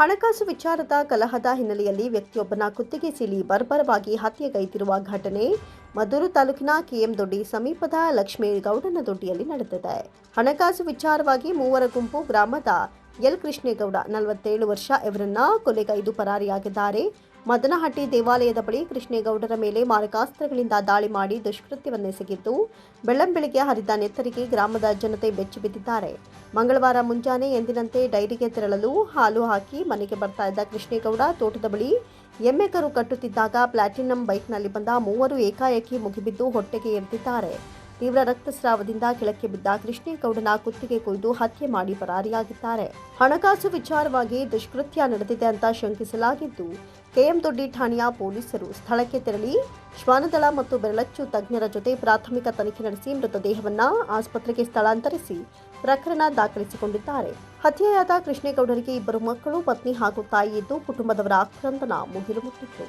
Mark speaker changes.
Speaker 1: ಹಣಕಾಸು ವಿಚಾರದ ಕಲಹದ ಹಿನ್ನೆಲೆಯಲ್ಲಿ ವ್ಯಕ್ತಿಯೊಬ್ಬನ ಕುತ್ತಿಗೆ ಸಿಲಿ ಬರ್ಬರವಾಗಿ ಹತ್ಯೆಗೈದಿರುವ ಘಟನೆ ಮದ್ದೂರು ತಾಲೂಕಿನ ಕೆಎಂ ದೊಡ್ಡಿ ಸಮೀಪದ ಲಕ್ಷ್ಮೇಗೌಡನ ದೊಡ್ಡಿಯಲ್ಲಿ ನಡೆದಿದೆ. ಹಣಕಾಸು ವಿಚಾರವಾಗಿ ಮೂವರ ಗುಂಪು ಗ್ರಾಮದ ಎಲ್ ಕೃಷ್ಣೇಗೌಡ, ನಲವತ್ತೇಳು ವರ್ಷ, ಇವರನ್ನ ಕೊಲೆಗೈದು ಪರಾರಿಯಾಗಿದ್ದಾರೆ. ಮದನಹಟ್ಟಿ ದೇವಾಲಯದ ಬಳಿ ಕೃಷ್ಣೇಗೌಡರ ಮೇಲೆ ಮಾರಕಾಸ್ತ್ರಗಳಿಂದ ದಾಳಿ ಮಾಡಿ ದುಷ್ಕೃತ್ಯವನ್ನೆಸಗಿದ್ದು ಬೆಳ್ಳಂಬೆಳಿಗ್ಗೆ ಹರಿದ ನೆತ್ತರಿಗೆ ಗ್ರಾಮದ ಜನತೆ ಬೆಚ್ಚಿ ಬಿದ್ದಿದ್ದಾರೆ. ಮಂಗಳವಾರ ಮುಂಜಾನೆ ಎಂದಿನಂತೆ ಡೈರಿಗೆ ತೆರಳಲು ಹಾಲು ಹಾಕಿ ಮನೆಗೆ ಬರ್ತಾ ಇದ್ದ ಕೃಷ್ಣೇಗೌಡ ತೋಟದ ಬಳಿ ಎಮ್ಮೆ ಕರು ಕಟ್ಟುತ್ತಿದ್ದಾಗ ಪ್ಲಾಟಿನಂ ಬೈಕ್ನಲ್ಲಿ ಬಂದ ಮೂವರು ಏಕಾಏಕಿ ಮುಗಿಬಿದ್ದು ಹೊಟ್ಟೆಗೆ ಎರೆದಿದ್ದಾರೆ ತೀವ್ರ ರಕ್ತಸ್ರಾವದಿಂದ ಕೆಳಕ್ಕೆ ಬಿದ್ದ ಕೃಷ್ಣೇಗೌಡನ ಕುತ್ತಿಗೆ ಕೊಯ್ದು ಹತ್ಯೆ ಮಾಡಿ ಪರಾರಿಯಾಗಿದ್ದಾರೆ. ಹಣಕಾಸು ವಿಚಾರವಾಗಿ ದುಷ್ಕೃತ್ಯ ನಡೆದಿದೆ ಅಂತ ಶಂಕಿಸಲಾಗಿದ್ದು, ಕೆಎಂ ದೊಡ್ಡಿ ಠಾಣೆಯ ಪೊಲೀಸರು ಸ್ಥಳಕ್ಕೆ ತೆರಳಿ ಶ್ವಾನದಳ ಮತ್ತು ಬೆರಳಚ್ಚು ತಜ್ಞರ ಜೊತೆ ಪ್ರಾಥಮಿಕ ತನಿಖೆ ನಡೆಸಿ ಮೃತದೇಹವನ್ನು ಆಸ್ಪತ್ರೆಗೆ ಸ್ಥಳಾಂತರಿಸಿ ಪ್ರಕರಣ ದಾಖಲಿಸಿಕೊಂಡಿದ್ದಾರೆ. ಹತ್ಯೆಯಾದ ಕೃಷ್ಣೇಗೌಡರಿಗೆ ಇಬ್ಬರು ಮಕ್ಕಳು, ಪತ್ನಿ ಹಾಗೂ ತಾಯಿ ಇದ್ದು ಕುಟುಂಬದವರ ಆಕ್ರಂದನ ಮುಗಿಲು ಮುಟ್ಟಿತ್ತು.